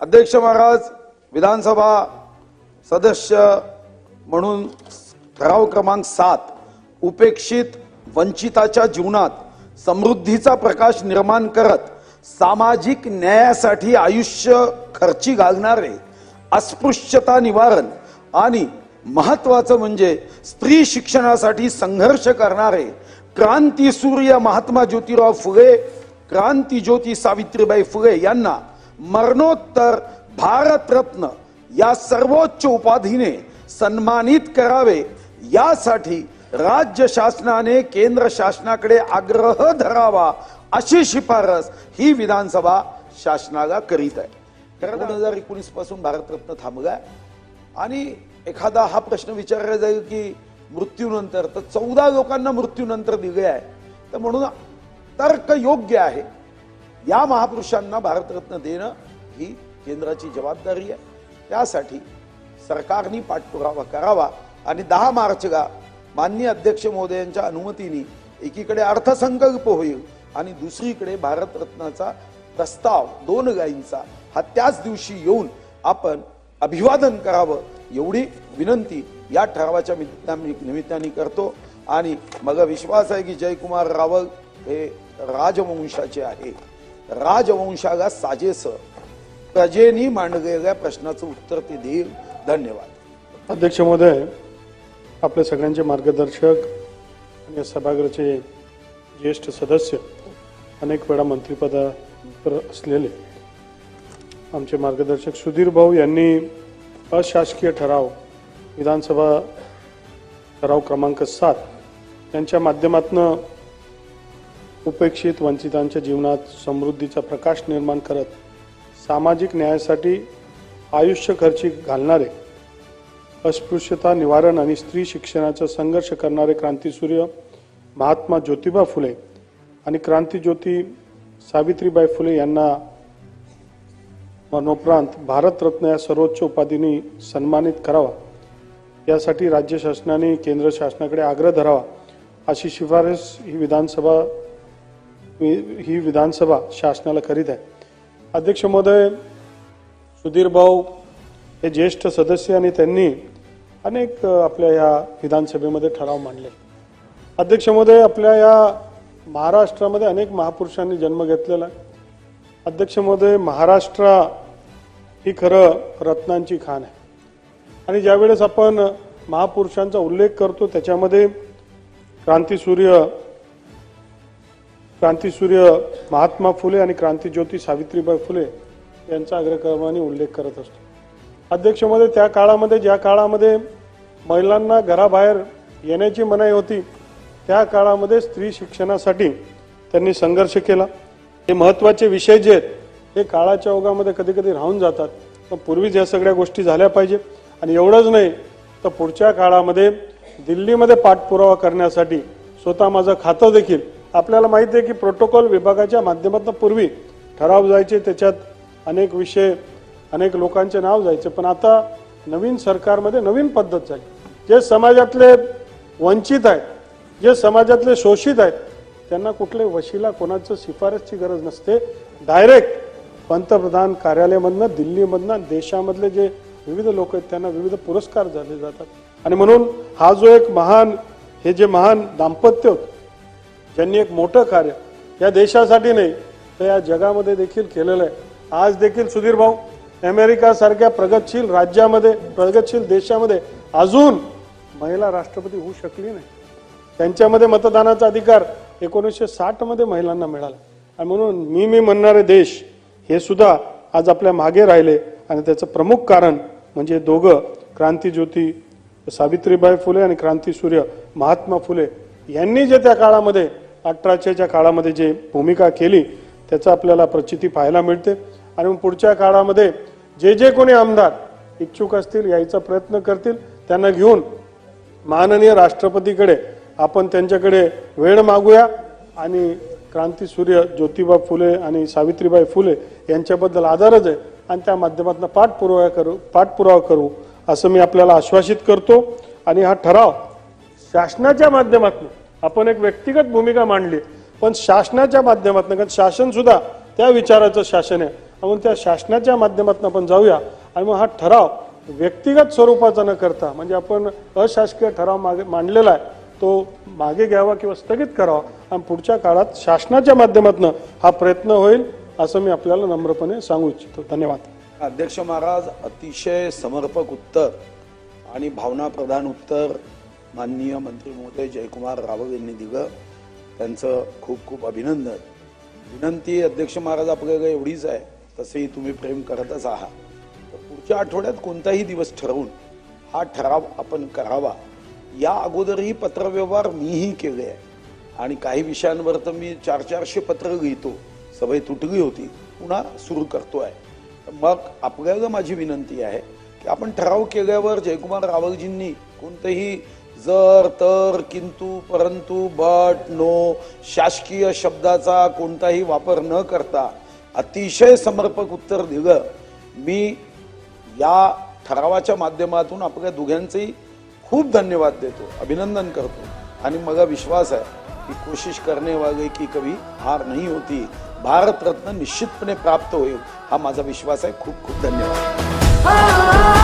अध्यक्ष महाराज विधानसभा सदस्य म्हणून ठराव क्रमांक सात उपेक्षित वंचिताच्या जीवनात समृद्धीचा प्रकाश निर्माण करत सामाजिक न्यायासाठी आयुष्य खर्ची घालणारे अस्पृश्यता निवारण आणि महत्वाचं म्हणजे स्त्री शिक्षणासाठी संघर्ष करणारे क्रांतीसूर्य महात्मा ज्योतिराव फुले क्रांती ज्योती सावित्रीबाई फुले यांना मरणोत्तर भारतरत्न या सर्वोच्च उपाधीने सन्मानित करावे यासाठी राज्य शासनाने केंद्र शासनाकडे आग्रह धरावा अशी शिफारस ही विधानसभा शासनाला करीत आहे. कारण दोन हजार एकोणीसपासून भारतरत्न थांबलाय आणि एखादा हा प्रश्न विचारला जाईल की मृत्यूनंतर तर चौदा लोकांना मृत्यूनंतर दिले आहे तर म्हणून तर्क योग्य आहे. या महापुरुषांना भारतरत्न देणं ही केंद्राची जबाबदारी आहे. त्यासाठी सरकारने पाठपुरावा करावा आणि दहा मार्चला माननीय अध्यक्ष महोदयांच्या अनुमतीने एकीकडे अर्थसंकल्प होईल आणि दुसरीकडे भारतरत्नाचा प्रस्ताव दोन गायींचा हा त्याच दिवशी येऊन आपण अभिवादन करावं एवढी विनंती या ठरावाच्या निमित्ताने निमित्ताने करतो. आणि मग विश्वास आहे की जयकुमार रावल हे राजवंशाचे आहे राजवंशाला साजेस प्रजेनी मांडलेल्या प्रश्नाचं उत्तर ते देईल. धन्यवाद. अध्यक्ष महोदय आपल्या सगळ्यांचे मार्गदर्शक आणि सभागृहाचे ज्येष्ठ सदस्य अनेक वेळा मंत्रिपदावर असलेले आमचे मार्गदर्शक सुधीर भाऊ यांनी अशासकीय ठराव विधानसभा ठराव क्रमांक सात यांच्या माध्यमातून उपेक्षित वंचितांच्या जीवनात समृद्धीचा प्रकाश निर्माण करत सामाजिक न्यायासाठी आयुष्य खर्ची घालणारे अस्पृश्यता निवारण आणि स्त्री शिक्षणाचा संघर्ष करणारे क्रांतीसूर्य महात्मा ज्योतिबा फुले आणि क्रांतीज्योती सावित्रीबाई फुले यांना मरणोपरांत भारतरत्न या सर्वोच्च उपाधीने सन्मानित करावा. यासाठी राज्य शासनाने केंद्र शासनाकडे आग्रह धरावा अशी शिफारस ही विधानसभा ही विधानसभा शासनाला करीत आहे. अध्यक्ष महोदय सुधीर भाऊ हे ज्येष्ठ सदस्य आणि त्यांनी अनेक आपल्या या विधानसभेमध्ये ठराव मांडले. अध्यक्ष महोदय आपल्या या महाराष्ट्रामध्ये अनेक महापुरुषांनी जन्म घेतलेला आहे. अध्यक्ष महोदय महाराष्ट्र ही खरं रत्नांची खाण आहे. आणि ज्यावेळेस आपण महापुरुषांचा उल्लेख करतो त्याच्यामध्ये क्रांतीसूर्य क्रांतीसूर्य महात्मा फुले आणि क्रांतीज्योती सावित्रीबाई फुले यांचा अग्रक्रमाने उल्लेख करत असतो. अध्यक्षमध्ये त्या काळामध्ये ज्या काळामध्ये महिलांना घराबाहेर येण्याची मनाई होती त्या काळामध्ये स्त्री शिक्षणासाठी त्यांनी संघर्ष केला. हे महत्त्वाचे विषय जे आहेत हे काळाच्या ओघामध्ये कधी कधी राहून जातात. पण पूर्वीच या सगळ्या गोष्टी झाल्या पाहिजे. आणि एवढंच नाही तर पुढच्या काळामध्ये दिल्लीमध्ये पाठपुरावा करण्यासाठी स्वतः माझं खातं देखील आपल्याला माहिती आहे की प्रोटोकॉल विभागाच्या माध्यमातून पूर्वी ठराव जायचे त्याच्यात अनेक विषय अनेक लोकांचे नाव जायचे. पण आता नवीन सरकारमध्ये नवीन पद्धत झाली. जे समाजातले वंचित आहेत जे समाजातले शोषित आहेत त्यांना कुठले वशिला कोणाचं शिफारसची गरज नसते. डायरेक्ट पंतप्रधान कार्यालयामधनं दिल्लीमधनं देशामधले जे विविध लोक आहेत त्यांना विविध पुरस्कार झाले जातात. आणि म्हणून हा जो एक महान हे जे महान दाम्पत्य होतं ज्यांनी एक मोठं कार्य या देशासाठी नाही तर या जगामध्ये देखील केलेलं आहे. आज देखील सुधीर भाऊ अमेरिका सारख्या प्रगतशील राज्यामध्ये प्रगतशील देशामध्ये अजून महिला राष्ट्रपती होऊ शकली नाही. त्यांच्यामध्ये मतदानाचा अधिकार एकोणीसशे साठमध्ये महिलांना मिळाला. आणि म्हणून मी मी म्हणणारे देश हे सुद्धा आज आपल्या मागे राहिले. आणि त्याचं प्रमुख कारण म्हणजे दोघं क्रांतीज्योती सावित्रीबाई फुले आणि क्रांतीसूर्य महात्मा फुले यांनी जे त्या काळामध्ये अठराशेच्या काळामध्ये जे भूमिका केली त्याचं आपल्याला प्रचिती पाहायला मिळते. आणि मग पुढच्या काळामध्ये जे जे कोणी आमदार इच्छुक असतील यायचा प्रयत्न करतील त्यांना घेऊन माननीय राष्ट्रपतीकडे आपण त्यांच्याकडे वेळ मागूया. आणि क्रांतीसूर्य ज्योतिबा फुले आणि सावित्रीबाई फुले यांच्याबद्दल आधारच आहे. आणि त्या माध्यमातून पाठपुरावा करू पाठपुरावा करू असं मी आपल्याला आश्वासित करतो. आणि हा ठराव शासनाच्या माध्यमातून आपण एक व्यक्तिगत भूमिका मांडली पण शासनाच्या माध्यमातून कारण शासन सुद्धा त्या विचाराचं शासन आहे. म्हणून त्या शासनाच्या माध्यमातून आपण जाऊया. आणि मग हा ठराव व्यक्तिगत स्वरूपाचा न करता म्हणजे आपण अशासकीय ठराव मागे मांडलेला आहे तो मागे घ्यावा किंवा स्थगित करावा आणि पुढच्या काळात शासनाच्या माध्यमातून हा प्रयत्न होईल असं मी आपल्याला नम्रपणे सांगू इच्छितो. धन्यवाद. अध्यक्ष महाराज अतिशय समर्पक उत्तर आणि भावनाप्रधान उत्तर माननीय मंत्री महोदय जयकुमार रावल यांनी दिलं. त्यांचं खूप खूप अभिनंदन. विनंती अध्यक्ष महाराज आपल्याला एवढीच आहे. तसंही तुम्ही प्रेम करतच आहात. तर पुढच्या आठवड्यात कोणताही दिवस ठरवून हा ठराव आपण करावा. या अगोदरही पत्रव्यवहार मीही केले आहे. आणि काही विषयांवर तर मी चार चारशे पत्र लिहितो. सवय तुटली होती. पुन्हा सुरू आहे मग आपल्याला माझी विनंती आहे की आपण ठराव केल्यावर जयकुमार रावलजींनी कोणतंही जर तर किंतु परंतु बट नो शासकीय शब्दाचा कोणताही वापर न करता अतिशय समर्पक उत्तर दिलं मी या ठरावाच्या माध्यमातून आपल्या दोघांचेही खूप धन्यवाद देतो अभिनंदन करतो. आणि मला विश्वास आहे की कोशिश करणे वागे की कवी हार नाही होती. भारतरत्न निश्चितपणे प्राप्त होईल हा माझा विश्वास आहे. खूप खूप धन्यवाद.